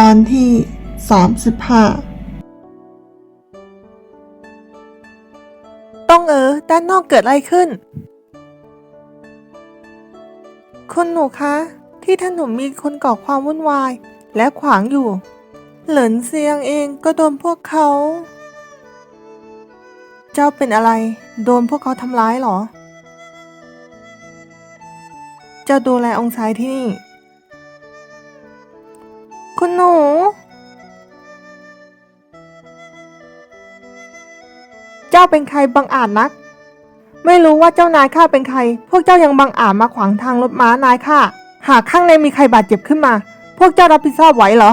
ตอนที่สามสิบห้าต้องเออ ด้านนอกเกิดอะไรขึ้น คุณหนูคะ ที่ถนนมีคนก่อความวุ่นวาย และขวางอยู่ เหลินเซียงเองก็โดนพวกเขา เจ้าเป็นอะไร โดนพวกเขาทำร้ายเหรอ เจ้าดูแลองค์ชายที่นี่ คุณหนู เจ้าเป็นใครบังอาจนัก ไม่รู้ว่าเจ้านายข้าเป็นใคร พวกเจ้ายังบังอาจมาขวางทางรถม้านายข้า หากข้างในมีใครบาดเจ็บขึ้นมา พวกเจ้ารับผิดชอบไหวเหรอ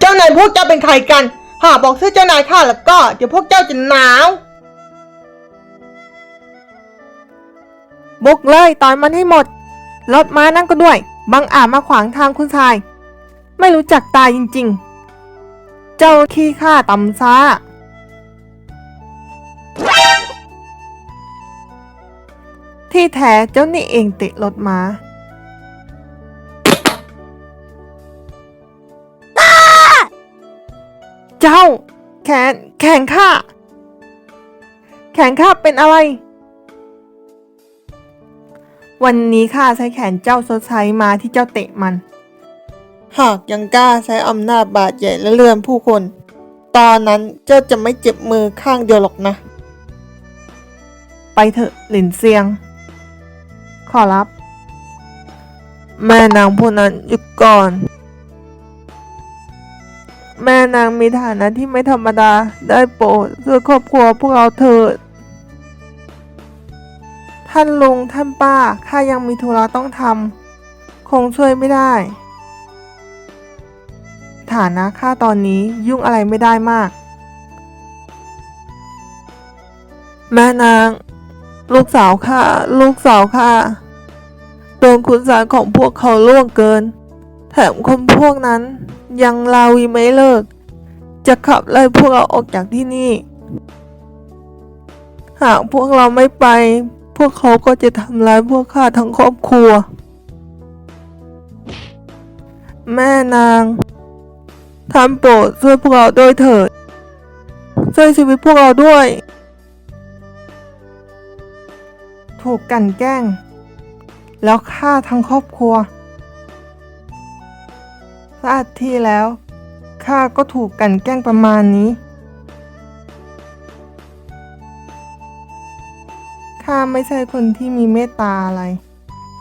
เจ้านายพวกเจ้าเป็นใครกัน หากบอกชื่อเจ้านายข้าแล้วก็ เดี๋ยวพวกเจ้าจะหนาวบุกเลยต่อยมันให้หมด รถม้านั่งก็ด้วย บังอาจมาขวางทางคุณชาย ไม่รู้จักตายจริง ๆ เจ้าขี้ข้าต่ำช้า ที่แท้เจ้านี่เองติดรถม้าเจ้า แขน แขนข้า แขนข้าเป็นอะไร วันนี้ข้าใช้แขนเจ้าชดใช้มาที่เจ้าเตะมัน หากยังกล้าใช้อำนาจบาดใหญ่และเลื่อนผู้คน ตอนนั้นเจ้าจะไม่เจ็บมือข้างเดียวหรอกนะ ไปเถอะหลินเซียง ขอรับ แม่นางผู้นั้นหยุดก่อน แม่นางมีฐานะที่ไม่ธรรมดาได้โปรดช่วยครอบครัวพวกเราเถิด ท่านลุงท่านป้าข้ายังมีธุระต้องทำคงช่วยไม่ได้ ฐานะข้าตอนนี้ยุ่งอะไรไม่ได้มาก แม่นาง ลูกสาวข้าลูกสาวข้าโดนคุณสารของพวกเขาล่วงเกิน แถมคนพวกนั้นยังลาวีไม่เลิก จะขับไล่พวกเราออกจากที่นี่ หากพวกเราไม่ไป วกเขาก็จะทำร้ายพวกข้าทั้งครอบครัว แม่นางท่านโปรดช่วยพวกเราด้วยเถิด ช่วยชีวิตพวกเราด้วย ถูกกลันแกล้ง แล้วฆ่าทั้งครอบครัวชาติที่แล้วข้าก็ถูกกลันแกล้งประมาณนี้ ข้าไม่ใช่คนที่มีเมตตาอะไร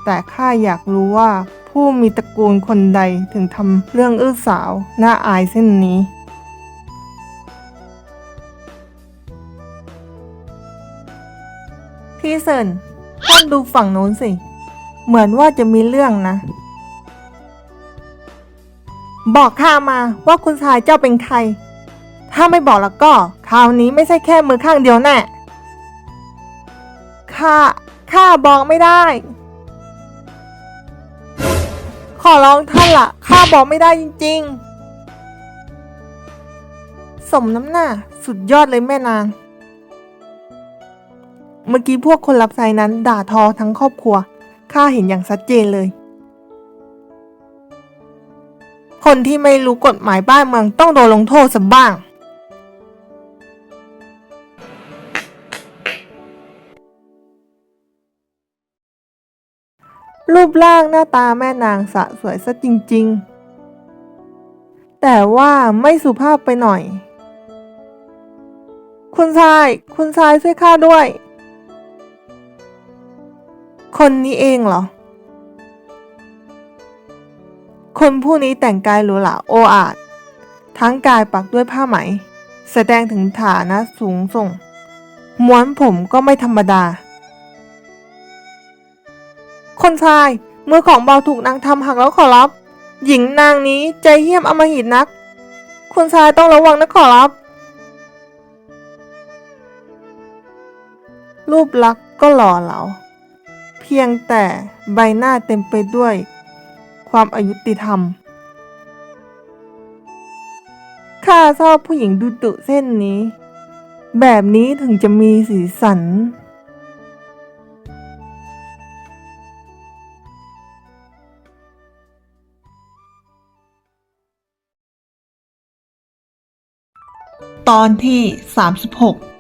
แต่ข้าอยากรู้ว่า ผู้มีตระกูลคนใดถึงทำเรื่องอื้อสาวน่าอายเส้นนี้ พี่เซินท่านดูฝั่งโน้นสิ เหมือนว่าจะมีเรื่องนะ บอกข้ามาว่าคุณชายเจ้าเป็นใคร ถ้าไม่บอกแล้วก็ คราวนี้ไม่ใช่แค่มือข้างเดียวแน่ ข้าข้าบอกไม่ได้ ขอร้องท่านละ่ะข้าบอกไม่ได้จริง ๆ สมน้ำหน้าสุดยอดเลยแม่นาง เมื่อกี้พวกคนรับใช้นั้น ด่าทอทั้งครอบครัวข้าเห็นอย่างชัดเจนเลย คนที่ไม่รู้กฎหมายบ้านเมืองต้องโดนลงโทษสับ้าง รูปร่างหน้าตาแม่นางสะสวยซะจริงๆ แต่ว่าไม่สุภาพไปหน่อย คุณชาย คุณชายช่วยข้าด้วย คนนี้เองเหรอ คนผู้นี้แต่งกายหรูหราโออาจทั้งกายปักด้วยผ้าไหม แสดงถึงฐานะสูงส่ง ม้วนผมก็ไม่ธรรมดา คนชาย มือของเบาถูกนางทำหักแล้วขอรับ หญิงนางนี้ใจเหี้ยมอมหิตนักคุณชายต้องระวังนะขอรับ รูปลักษณ์ก็หล่อเหลาเพียงแต่ใบหน้าเต็มไปด้วย ความอายุติธรรม ข้าชอบผู้หญิงดุดุเส้นนี้ แบบนี้ถึงจะมีสีสัน ตอนที่ 36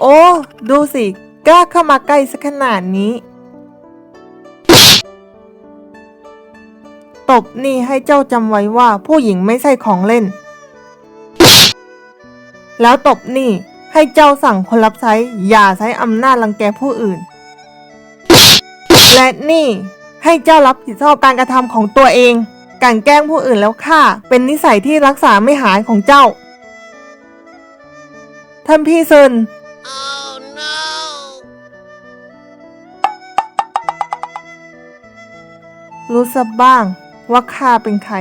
โอ้ ดูสิ กล้าเข้ามาใกล้สักขนาดนี้ ตบนี่ให้เจ้าจำไว้ว่าผู้หญิงไม่ใช่ของเล่น แล้วตบนี่ให้เจ้าสั่งคนรับใช้ อย่าใช้อำนาจรังแกผู้อื่น และนี่ ให้เจ้ารับผิดชอบการกระทำของตัวเอง การแกล้งผู้อื่นแล้วฆ่าเป็นนิสัยที่รักษาไม่หายของเจ้า ท่านพี่เซิน Oh no! รู้สักบ้างว่าข้าเป็นใคร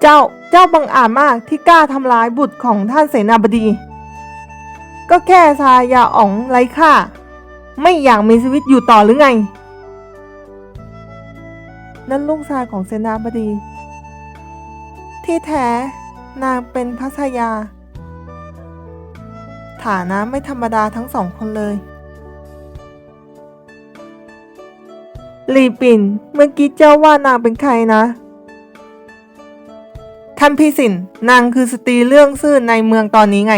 เจ้า เจ้าบังอาจมากที่กล้าทำร้ายบุตรของท่านเสนาบดี ก็แค่ชายาอ๋องไร้ค่า ไม่อยากมีชีวิตอยู่ต่อหรือไง นั่นลูกชายของเสนาบดี ที่แท้นางเป็นพระชายา ฐานะไม่ธรรมดาทั้งสองคนเลยลีปินเมื่อกี้เจ้าว่านางเป็นใครนะท่านพี่สินนางคือสตรีเรื่องซื่อในเมืองตอนนี้ไง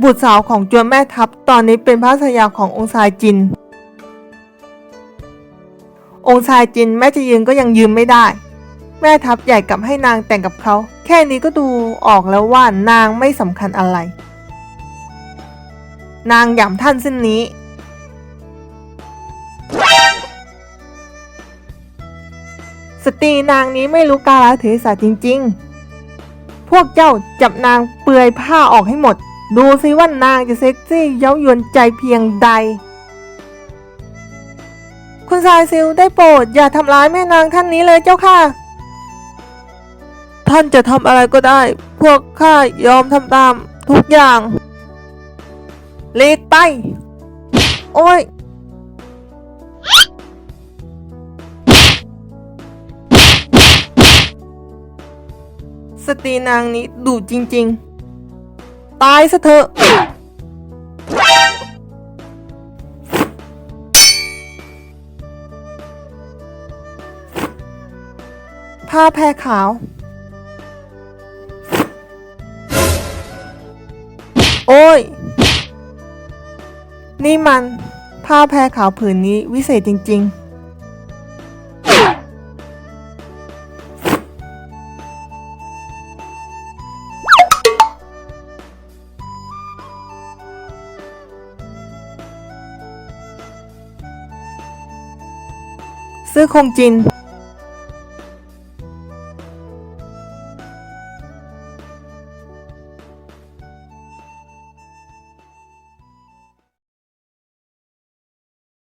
บุตรสาวของจวนแม่ทัพตอนนี้เป็นพระชายาขององค์ชายจิน องค์ชายจินแม่จะยืนก็ยังยืนไม่ได้ แม่ทัพใหญ่กลับให้นางแต่งกับเขา แค่นี้ก็ดูออกแล้วว่านางไม่สำคัญอะไร นางหย่ำท่านเส้นนี้ สตรีนางนี้ไม่รู้กาลเทศะจริง ๆ พวกเจ้าจับนางเปลือยผ้าออกให้หมด ดูสิว่านางจะเซ็กซี่เย้ายวนใจเพียงใด คุณชายซิลได้โปรดอย่าทำร้ายแม่นางท่านนี้เลยเจ้าค่ะ ท่านจะทำอะไรก็ได้ พวกข้ายอมทำตามทุกอย่างเลีกไป โอ้ยสตรีนางนี้ดุจริง ๆ ตายซะเถอะ ผ้าแพรขาว โอ้ย นี่มัน ผ้าแพรขาวผืนนี้วิเศษจริง ๆ ซื้อคงจิน